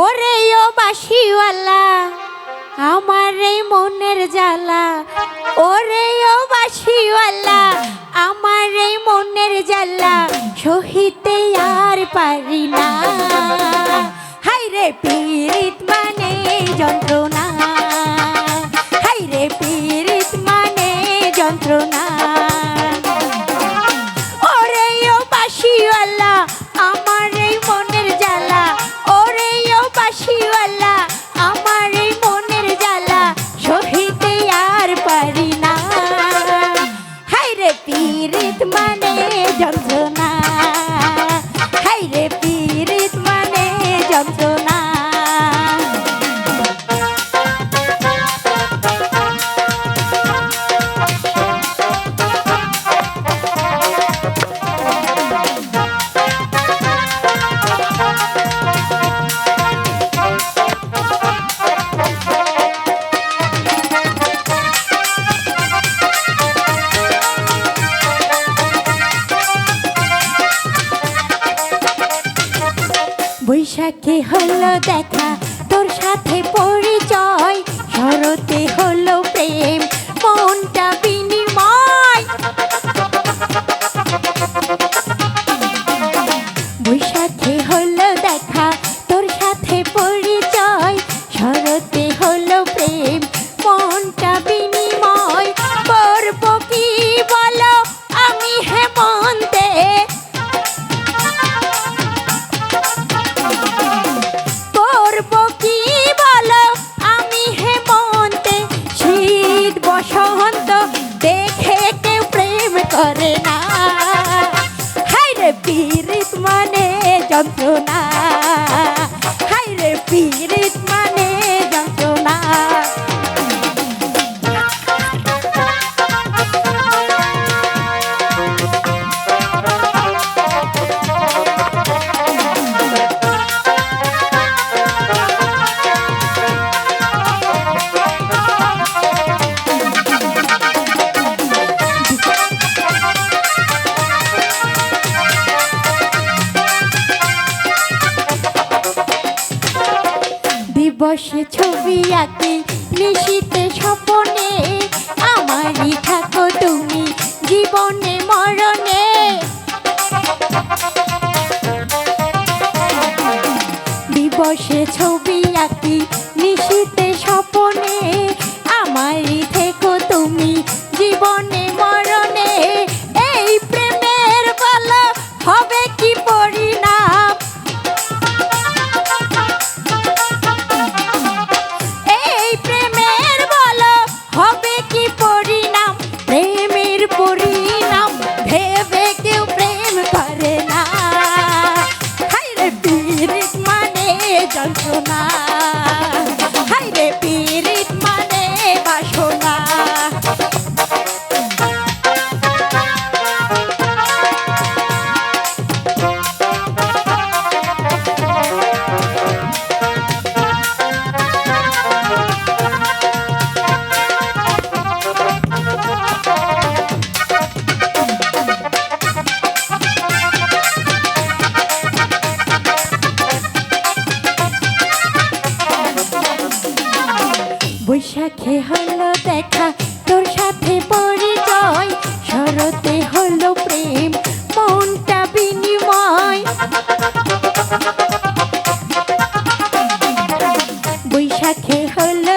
ওরে ও বাসিওয়ালা, আমার এই মনের জ্বালা। ওরে ও বাসিওয়ালা, আমার এই মনের জ্বালা, সহিতে আর পারি না। হাই রে পীড়িত মানে যন্ত্রণা হাই রে পীড়িত মানে যন্ত্রণা। পীড়িত মানে যন্ত্রণা হাই রে পীড়িত মানে যন্ত্রণা বৈশাখে হলো দেখা। তোর সাথে পরিচয় পীড়িত মনে যন্ত্রণা। দিবসে ছবি আঁকি নিশিতে স্বপনে। আমারই থাকো তুমি জীবনে মরণে। দিবসে ছবি আঁকি নিশিতে স্বপনে। আমারই থেকো তুমি জীবনে যন্ত্রণা। দেখে হলো দেখা তোর সাথে পরিচয়। শরতে হলো প্রেম মনটা বিনিময়। বৈশাখে হলো